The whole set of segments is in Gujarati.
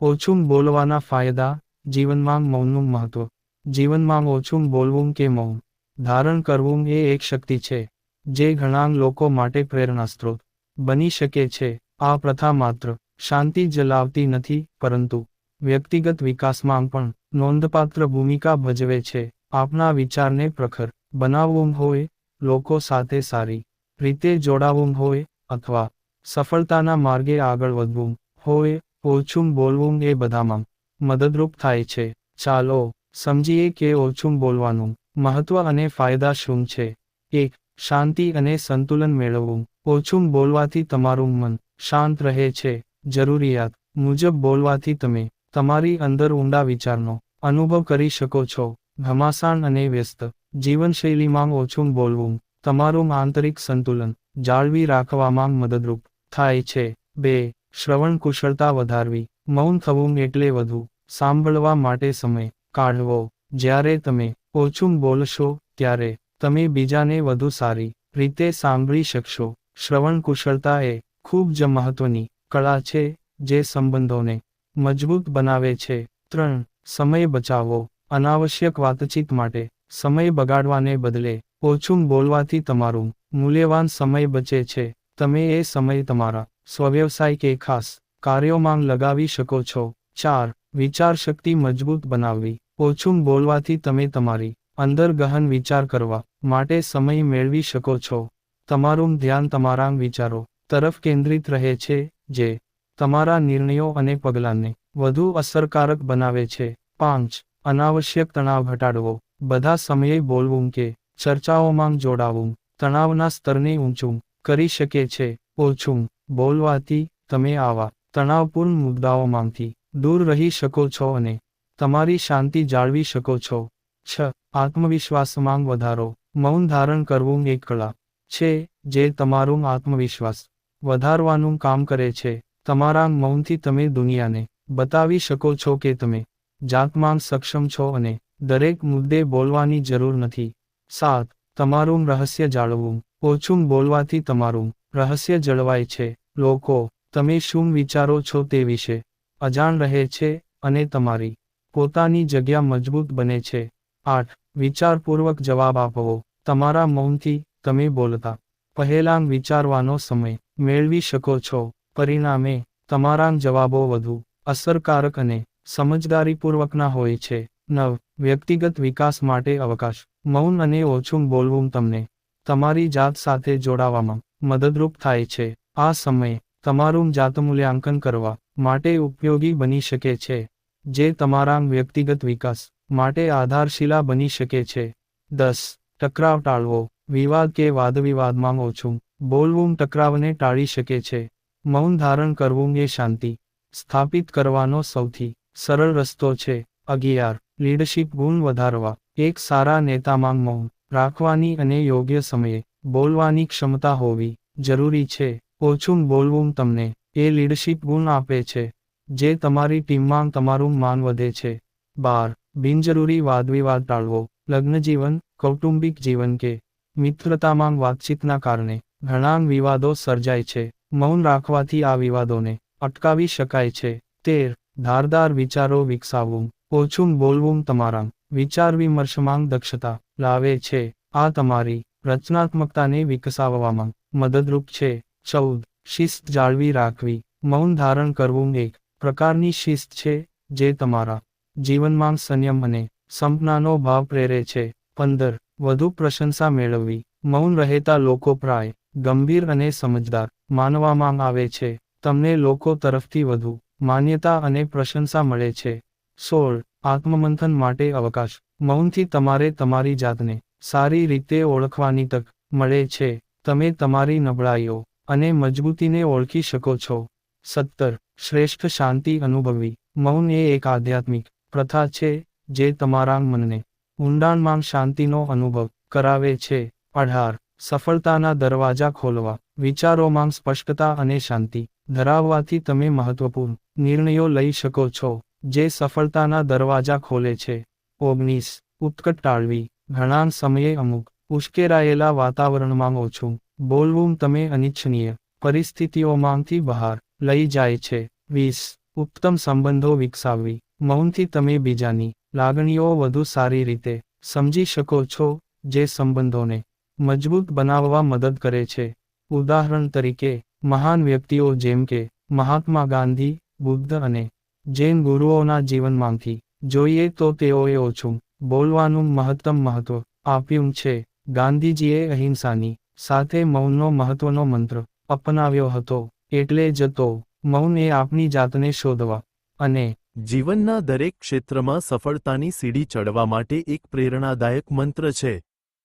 ઓછું બોલવાના ફાયદા, જીવનમાં મૌનનું મહત્વ. જીવનમાં ઓછું બોલવું કે મૌન? ધારણ કરવું એ એક શક્તિ છે, જે ઘણા લોકો માટે પ્રેરણા સ્ત્રોત બની શકે છે. આ પ્રથા માત્ર શાંતિ જ લાવતી નથી, પરંતુ વ્યક્તિગત વિકાસમાં પણ નોંધપાત્ર ભૂમિકા ભજવે છે. આપના વિચારને પ્રખર બનાવવું હોય, લોકો સાથે સારી રીતે જોડાવું હોય, અથવા સફળતાના માર્ગે આગળ વધવું હોય ઓછું બોલવું એ બધામાં મદદરૂપ થાય છે. ચાલો સમજીએ કે ઓછું બોલવાનું મહત્વ અને ફાયદા શું છે. એક, શાંતિ અને સંતુલન મેળવવું. ઓછું બોલવાથી તમારું મન શાંત રહે છે. જરૂરિયાત મુજબ બોલવાથી તમે તમારી અંદર ઊંડા વિચારનો અનુભવ કરી શકો છો. ઘમાસાણ અને વ્યસ્ત જીવનશૈલીમાં ઓછું બોલવું તમારું આંતરિક સંતુલન જાળવી રાખવામાં મદદરૂપ થાય છે. બે શ્રવણ કુશળતા વધારવી, મૌન થવું એટલે વધુ, સાંભળવા માટે સમય, કાઢવો. જ્યારે તમે ઓછું બોલશો, ત્યારે તમે બીજાને વધુ સારી રીતે સાંભળી શકશો. શ્રવણ કુશળતા એ ખૂબ જ મહત્વની કળા છે, જે સંબંધોને મજબૂત બનાવે છે. ત્રણ, સમય બચાવો. અનાવશ્યક વાતચીત માટે સમય બગાડવાને બદલે ઓછું બોલવાથી તમારું મૂલ્યવાન સમય બચે છે. તમે એ સમય તમારા સ્વવ્યવસાય કે ખાસ કાર્યોમાં લગાવી શકો છો. ચાર, વિચારશક્તિ મજબૂત બનાવવી. ઓછું બોલવાથી તમે તમારી અંદર ગહન વિચાર કરવા માટે સમય મેળવી શકો છો. તમારું ધ્યાન તમારા વિચારો તરફ કેન્દ્રિત રહે છે, જે તમારા નિર્ણયો અને પગલાંને વધુ અસરકારક બનાવે છે. પાંચ, અનાવશ્યક તણાવ ઘટાડવો. બધા સમયે બોલવું કે ચર્ચાઓમાં જોડાવું તણાવના સ્તરને ઊંચું કરી શકે છે. ઓછું બોલવાથી તમે આવા તણાવપૂર્ણ મુદ્દાઓમાંથી દૂર રહી શકો છો અને તમારી શાંતિ જાળવી શકો છો. છ. આત્મવિશ્વાસમાં વધારો. મૌન ધારણ કરવું એક કળા છે જે તમારું આત્મવિશ્વાસ વધારવાનું કામ કરે છે. તમારા મૌનથી તમે દુનિયાને બતાવી શકો છો કે તમે જાતમાં સક્ષમ છો અને દરેક મુદ્દે બોલવાની જરૂર નથી. સાત. તમારું રહસ્ય જાળવવું. ઓછું બોલવાથી તમારું રહસ્ય જળવાય છે. લોકો, તમે શું વિચારો છો તે વિશે અજાણ રહે છે અને તમારી પોતાની જગ્યા મજબૂત બને છે. આઠ, વિચારપૂર્વક જવાબ આપવો. તમારા મૌનથી તમે બોલતા પહેલાં વિચારવાનો સમય મેળવી શકો છો. પરિણામે, તમારા જવાબો વધુ અસરકારક અને સમજદારીપૂર્વકના હોય છે. નવ, વ્યક્તિગત વિકાસ માટે અવકાશ. મૌન અને ઓછું બોલવું તમને તમારી જાત સાથે જોડાવામાં મદદરૂપ થાય છે. આ સમય, તમારું જાતમૂલ્યાંકન કરવા માટે ઉપયોગી બની શકે છે, જે તમારા વ્યક્તિગત વિકાસ માટે આધારશિલા બની શકે છે. દસ, ટકરાવ ટાળવો, વિવાદ કે વાદવિવાદમાં ઓછું બોલવું ટકરાવને ટાળી શકે છે. મૌન ધારણ કરવું એ શાંતિ સ્થાપિત કરવાનો સૌથી સરળ રસ્તો છે. અગિયાર, લીડરશિપ ગુણ વધારવા, એક સારા નેતામાં મૌન રાખવાની અને યોગ્ય સમયે બોલવાની ક્ષમતા હોવી જરૂરી છે. ઓછું બોલવું તમને એ લીડરશીપ ગુણ આપે છે, જે તમારી ટીમમાં તમારું માન વધે છે. બાર, બિનજરૂરી વાદવિવાદ ટાળવો લગ્નજીવન કૌટુંબિક જીવન કે મિત્રતામાં વાતચીતના કારણે ઘણા વિવાદો સર્જાય છે. મૌન રાખવાથી આ વિવાદોને અટકાવી શકાય છે. તેર, ધારદાર વિચારો વિકસાવવું, ઓછું બોલવું તમારા વિચાર વિમર્શમાં દક્ષતા લાવે છે. આ તમારી રચનાત્મકતાને વિકસાવવામાં મદદરૂપ છે. ચૌદ. શિસ્ત જાળવી રાખવી. મૌન ધારણ કરવું એક પ્રકારની શિસ્ત છે, જે તમારા જીવનમાં સંયમ અને સંપનાનો ભાવ પ્રેરે છે. પંદર. વધુ પ્રશંસા મેળવવી. મૌન રહેતા લોકો પ્રાય ગંભીર અને સમજદાર માનવામાં આવે છે. તમને લોકો તરફથી વધુ માન્યતા અને પ્રશંસા મળે છે. સોળ. આત્મમંથન માટે અવકાશ. મૌનથી તમારે તમારી જાતને સારી રીતે ઓળખવાની તક મળે છે. તમે તમારી નબળાઈઓ અને મજબૂતીને ઓળખી શકો છો. સત્તર. શ્રેષ્ઠ શાંતિ અનુભવવી. મૌન એ એક આધ્યાત્મિક પ્રથા છે, જે તમારા મનને ઊંડાણમાં શાંતિનો અનુભવ કરાવે છે. અઢાર. સફળતાના દરવાજા ખોલવા. વિચારોમાં સ્પષ્ટતા અને શાંતિ ધરાવવાથી તમે મહત્વપૂર્ણ નિર્ણયો લઈ શકો છો, જે સફળતાના દરવાજા ખોલે છે. ઓગણીસ. ઉત્કટ ટાળવી. ઘણા સમયે અમુક ઉશ્કેરાયેલા વાતાવરણમાં ઓછું બોલવું તમે અનિચ્છનીય પરિસ્થિતિઓમાંથી બહાર લઈ જાય છે. વીસ. ઉત્તમ સંબંધો વિકસાવવી. મૌનથી તમે બીજાની લાગણીઓ વધુ સારી રીતે સમજી શકો છો જે સંબંધોને મજબૂત બનાવવા મદદ કરે છે. ઉદાહરણ તરીકે, મહાન વ્યક્તિઓ જેમ કે મહાત્મા ગાંધી, બુદ્ધ અને જૈન ગુરુઓના જીવનમાંથી જોઈએ તો તેઓએ ઓછું બોલવાનું મહત્તમ મહત્વ આપ્યું છે. ગાંધીજીએ અહિંસાની સાથે મૌનનો મહત્વનો મંત્ર અપનાવ્યો હતો. એટલે જ તો, મૌન એ આપની જાતને શોધવા અને જીવનના દરેક ક્ષેત્રમાં સફળતાની સીડી ચડવા માટે એક પ્રેરણાદાયક મંત્ર છે.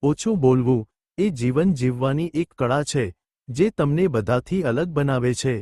ઓછું બોલવું એ જીવન જીવવાની એક કળા છે, જે તમને બધાથી અલગ બનાવે છે.